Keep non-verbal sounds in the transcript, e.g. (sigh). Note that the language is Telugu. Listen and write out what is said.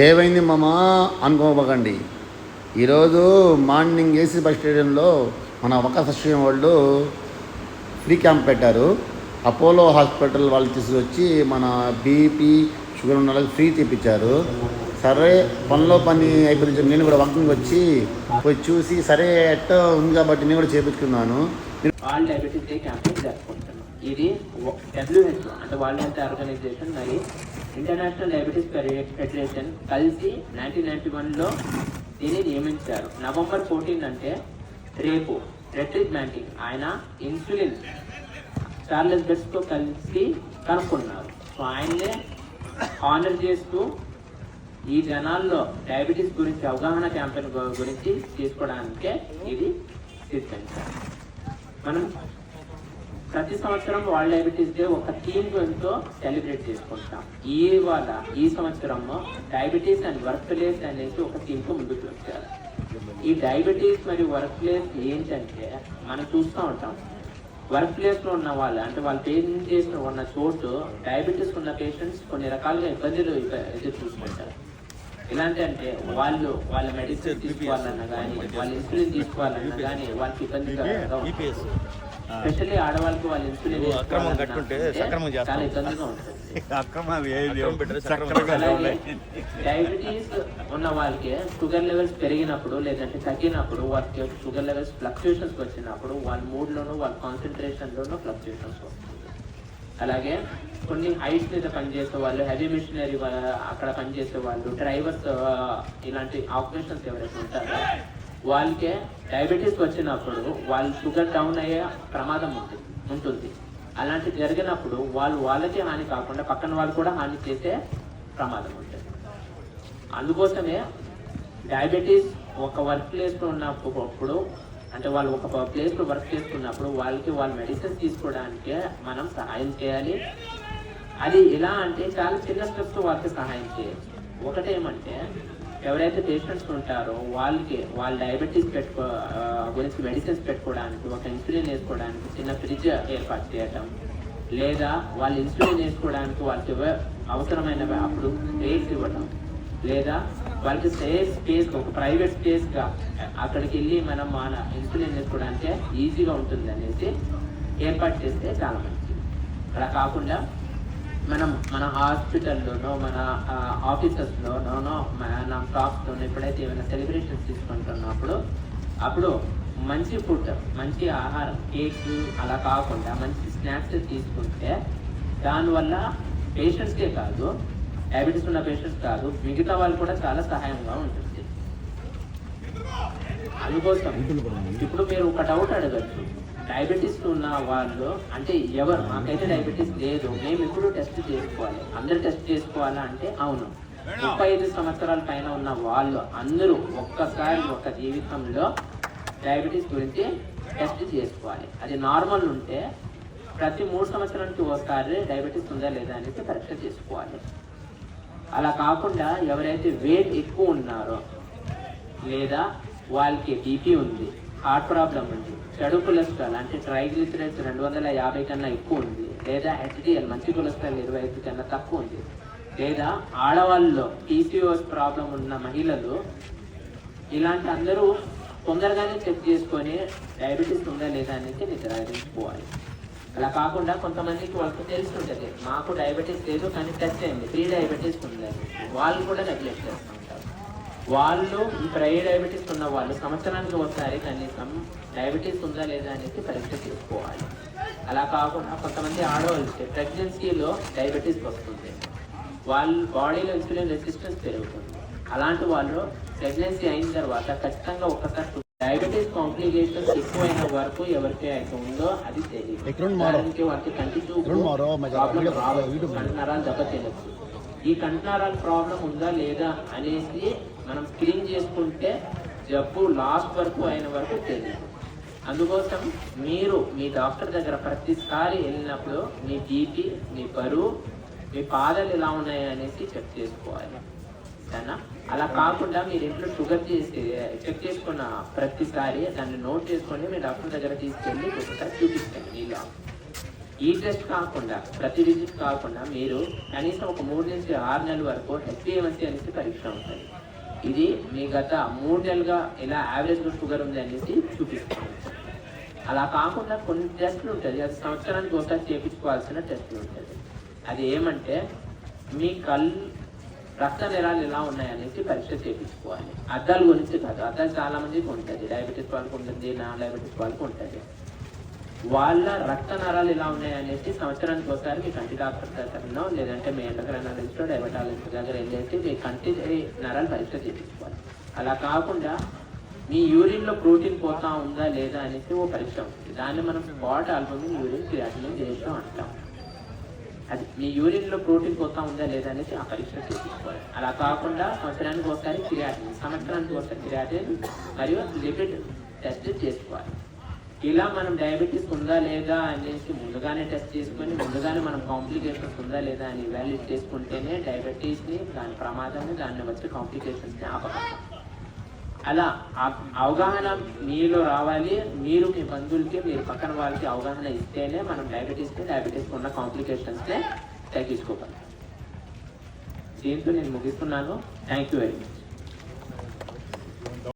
ఏమైంది మామా? అనుకోబకండి ఈరోజు మార్నింగ్ ఏసీ బస్ స్టేడియంలో మన ఒక సస్యం వాళ్ళు ఫ్రీ క్యాంప్ పెట్టారు. అపోలో హాస్పిటల్ వాళ్ళు తీసుకొచ్చి మన బీపీ షుగర్ ఉన్న వాళ్ళకి ఫ్రీ తెప్పించారు సరే పనిలో పని అయిపోయింది నేను కూడా వాకింగ్ వచ్చి పోయి చూసి సరే ఎట్ట ఉంది కాబట్టి నేను కూడా చేపించుకున్నాను. ఇది డబ్ల్యూహెచ్ అంటే వరల్డ్ హెల్త్ ఆర్గనైజేషన్ మరి ఇంటర్నేషనల్ డయాబెటీస్ ఫెడరేషన్ కలిసి నైన్టీన్ నైన్టీ వన్లో దీన్ని నియమించారు. నవంబర్ ఫోర్టీన్ అంటే రేపు రెట్రిక్ మ్యాంటింగ్ ఆయన ఇన్సులిన్ చార్లెస్ బెస్ట్తో కలిసి కనుక్కున్నారు. సో ఆయన్నే ఆనర్ చేస్తూ ఈ జనాల్లో డయాబెటీస్ గురించి అవగాహన క్యాంపెయిన్ గురించి తీసుకోవడానికే ఇది తీసుకెళ్తారు మనం ప్రతి సంవత్సరం వరల్డ్ డయాబెటీస్ డే ఒక థీమ్తో సెలబ్రేట్ చేసుకుంటాం. ఈ వాళ్ళ ఈ సంవత్సరం డయాబెటీస్ అండ్ వర్క్ ప్లేస్ అనేసి ఒక థీమ్తో ముందుకు వచ్చారు. ఈ డయాబెటీస్ మరియు వర్క్ ప్లేస్ ఏంటంటే మనం చూస్తూ ఉంటాం. వర్క్ ప్లేస్లో ఉన్న వాళ్ళు అంటే వాళ్ళు పేషెంట్ చేసిన ఉన్న చోటు డయాబెటీస్ ఉన్న పేషెంట్స్ కొన్ని రకాలుగా ఇబ్బందులు ఇబ్బ- ఎదురు చూసుకుంటారు. ఎలాంటి అంటే వాళ్ళు వాళ్ళ మెడిసిన్ తీసుకోవాలన్నా కానీ వాళ్ళు ఇన్సులిన్ తీసుకోవాలన్నా కానీ వాళ్ళకి ఉంటుంది. స్పెషల్లీ ఆడవాళ్ళకి వాళ్ళు నువ్వు అక్రమం కట్టుకుంటే సక్రమం చేస్తావు. చాలా ఇబ్బందిగా ఉంటుంది. (laughs) అక్రమం సక్రమంగా అలాగే (laughs) డయాబెటీస్ ఉన్న వాళ్ళకి షుగర్ లెవెల్స్ పెరిగినప్పుడు లేదంటే తగ్గినప్పుడు వాళ్ళకి షుగర్ లెవెల్స్ ఫ్లక్చుయేషన్స్ వచ్చినప్పుడు వాళ్ళ మూడ్ లోను వాళ్ళ కాన్సన్ట్రేషన్ లోను ఫ్లక్చుయేషన్స్ వస్తుంది. అలాగే కొన్ని హైట్స్ మీద పనిచేసే వాళ్ళు హెవీ మిషనరీ అక్కడ పనిచేసే వాళ్ళు డ్రైవర్స్ ఇలాంటి ఆపరేషన్స్ ఎవరైతే ఉంటారో వాళ్ళకే డయాబెటీస్ వచ్చినప్పుడు వాళ్ళు షుగర్ డౌన్ అయ్యే ప్రమాదం ఉంటుంది ఉంటుంది. అలాంటి జరిగినప్పుడు వాళ్ళు వాళ్ళకే హాని కాకుండా పక్కన వాళ్ళు కూడా హాని చేసే ప్రమాదం ఉంటుంది అందుకోసమే డయాబెటీస్ ఒక వర్క్ ప్లేస్లో ఉన్నప్పుడు అంటే వాళ్ళు ఒక ప్లేస్లో వర్క్ చేస్తున్నప్పుడు వాళ్ళకి వాళ్ళు మెడిసిన్ తీసుకోవడానికి మనం సహాయం చేయాలి. అది ఎలా అంటే చాలా చిన్న స్టెప్స్ వాళ్ళకి సహాయం చేయాలి. ఒకటేమంటే ఎవరైతే పేషెంట్స్ ఉంటారో వాళ్ళకి వాళ్ళ డయాబెటీస్ పెట్టుకో గురించి మెడిసిన్స్ పెట్టుకోవడానికి ఒక ఇన్సులిన్ వేసుకోవడానికి చిన్న ఫ్రిడ్జ్ ఏర్పాటు చేయటం లేదా వాళ్ళు ఇన్సులిన్ వేసుకోవడానికి వాళ్ళకి అవసరమైన అప్పుడు స్పేస్ ఇవ్వడం లేదా వాళ్ళకి సేఫ్ స్పేస్ ఒక ప్రైవేట్ స్పేస్గా అక్కడికి వెళ్ళి మనం మన ఇన్సులిన్ వేసుకోవడానికి ఈజీగా ఉంటుంది అనేసి ఏర్పాటు చేస్తే చాలా మంచిది. అలా కాకుండా మనం మన హాస్పిటల్లోనో మన ఆఫీసెస్లోనో మన షాప్స్లోనో ఎప్పుడైతే ఏమైనా సెలబ్రేషన్స్ తీసుకుంటున్నప్పుడు అప్పుడు మంచి ఫుడ్ మంచి ఆహారం కేక్ అలా కాకుండా మంచి స్నాక్స్ తీసుకుంటే దానివల్ల పేషెంట్స్కే కాదు డయాబెటీస్ ఉన్న పేషెంట్స్ కాదు మిగతా వాళ్ళు కూడా చాలా సహాయంగా ఉంటుంది. అందుకోసం ఇప్పుడు మీరు ఒక డౌట్ అడగచ్చు. డయాబెటీస్ ఉన్న వాళ్ళు అంటే ఎవరు? మాకైతే డయాబెటీస్ లేదు. మేము ఇప్పుడు టెస్ట్ చేసుకోవాలి. అందరు టెస్ట్ చేసుకోవాలా అంటే అవును. ముప్పై ఐదు సంవత్సరాల పైన ఉన్న వాళ్ళు అందరూ ఒక్కసారి ఒక్క జీవితంలో డయాబెటీస్ గురించి టెస్ట్ చేసుకోవాలి. అది నార్మల్ ఉంటే ప్రతి మూడు సంవత్సరానికి ఒకసారి డయాబెటీస్ ఉందా లేదా అనేది పరీక్ష చేసుకోవాలి. అలా కాకుండా ఎవరైతే వెయిట్ ఎక్కువ ఉన్నారో లేదా వాళ్ళకి బీపీ ఉంది హార్ట్ ప్రాబ్లం ఉంది. చెడు కొలెస్ట్రాల్ అంటే ట్రైగ్లిసరైడ్స్ రెండు వందల యాభై కన్నా ఎక్కువ ఉంది లేదా హెచ్డిఎల్ మంచి కొలెస్ట్రాల్ ఇరవై ఐదు కన్నా తక్కువ ఉంది లేదా ఆడవాళ్ళలో టీసీఓఎస్ ప్రాబ్లం ఉన్న మహిళలు ఇలాంటి అందరూ తొందరగానే చెక్ చేసుకొని డయాబెటీస్ ఉందా లేదా అనేది నిర్ధారించుకోవాలి. అలా కాకుండా కొంతమందికి వాళ్ళకి తెలుస్తుంటది మాకు డయాబెటీస్ లేదు కానీ టెస్ట్ అయింది ప్రీ డయాబెటీస్ ఉందని వాళ్ళు కూడా నెగ్లెక్ట్ చేస్తాం వాళ్ళు ప్రీ డయాబెటీస్ ఉన్న వాళ్ళు సంవత్సరానికి ఒకసారి కనీసం డయాబెటీస్ ఉందా లేదా అనేది పరీక్ష చేసుకోవాలి. అలా కాకుండా కొంతమంది ఆడవాళ్ళకి ప్రెగ్నెన్సీలో డయాబెటీస్ వస్తుంది. వాళ్ళ బాడీలో ఇన్సులిన్ రెసిస్టెన్స్ పెరుగుతుంది. అలాంటి వాళ్ళు ప్రెగ్నెన్సీ అయిన తర్వాత ఖచ్చితంగా ఒకసారి డయాబెటీస్ కాంప్లికేషన్స్ ఎక్కువైన వరకు ఎవరికి అయితే ఉందో అది తెలియదు? దానికి కంటి చూపు మారో? మధ్య ప్రాబ్లం రావచ్చు. దెబ్బతినచ్చు. ఈ కంటనరాల ప్రాబ్లం ఉందా లేదా అనేసి మనం క్లీన్ చేసుకుంటే జబ్బు లాస్ట్ వరకు అయిన వరకు తెలియదు అందుకోసం మీరు మీ డాక్టర్ దగ్గర ప్రతిసారి వెళ్ళినప్పుడు మీ బీపీ మీ బరువు మీ పాదాలు ఎలా ఉన్నాయి అనేసి చెక్ చేసుకోవాలి. సరేనా? అలా కాకుండా మీరు ఇంట్లో షుగర్ చేసి చెక్ చేసుకున్న ప్రతిసారి దాన్ని నోట్ చేసుకొని మీ డాక్టర్ దగ్గర తీసుకెళ్ళి ఒకసారి చూపిస్తాను మీలో. ఈ టెస్ట్ కాకుండా ప్రతి విజిట్ కాకుండా మీరు కనీసం ఒక మూడు నుంచి ఆరు నెలల వరకు హెచ్పిఎంసీ అనేసి పరీక్ష ఉంటుంది. ఇది మీ గత మూడు నెలలుగా ఎలా యావరేజ్ షుగర్ ఉంది అనేసి చూపిస్తుంది. అలా కాకుండా కొన్ని టెస్ట్లు ఉంటుంది అది సంవత్సరానికి ఒకసారి చేయించుకోవాల్సిన టెస్ట్లు ఉంటుంది అది ఏమంటే మీ కళ్ళు రక్త నిరాలు ఎలా ఉన్నాయనేసి పరీక్ష చేయించుకోవాలి అద్దాల గురించి కాదు. అద్దాలు చాలా మందికి ఉంటుంది డయాబెటీస్ వాళ్ళకి ఉంటుంది నా డయాబెటీస్ వాళ్ళకి ఉంటుంది వాళ్ళ రక్త నరాలు ఎలా ఉన్నాయనేసి సంవత్సరానికి ఒకసారి మీ కంటి డాక్టర్ దగ్గరనో లేదంటే మీ ఎండక్రైనాలజిస్టో డయాబెటాలజిస్ట్ దగ్గర వెళ్ళేసి మీ కంటి నరాలు పరీక్ష చేయించుకోవాలి. అలా కాకుండా మీ యూరిన్లో ప్రోటీన్ పోతా ఉందా లేదా అనేసి ఓ పరీక్ష ఉంటుంది. దాన్ని మనం spot albumin urine creatinine ratio అంటాం. అది మీ యూరిన్లో ప్రోటీన్ పోతా ఉందా లేదా అనేసి ఆ పరీక్ష చేయించుకోవాలి. అలా కాకుండా సంవత్సరానికి ఒకసారి క్రియాటిన్ సంవత్సరానికి ఒకసారి క్రియాటిన్ మరియు లిపిడ్ టెస్ట్ చేసుకోవాలి. ఇలా మనం డయాబెటీస్ ఉందా లేదా అనేసి ముందుగానే టెస్ట్ చేసుకొని ముందుగానే మనం కాంప్లికేషన్స్ ఉందా లేదా అని వ్యాల్యూ చేసుకుంటేనే డయాబెటీస్ని దాని ప్రమాదాన్ని దాన్ని వచ్చే కాంప్లికేషన్స్ని ఆపగలం. అలా అవగాహన మీలో రావాలి. మీరు మీ బంధువులకి మీరు పక్కన వాళ్ళకి అవగాహన ఇస్తేనే మనం డయాబెటీస్ని డయాబెటీస్ ఉన్న కాంప్లికేషన్స్ని తగ్గించుకోగలం. దీంతో నేను ముగిస్తున్నాను. Thank you very much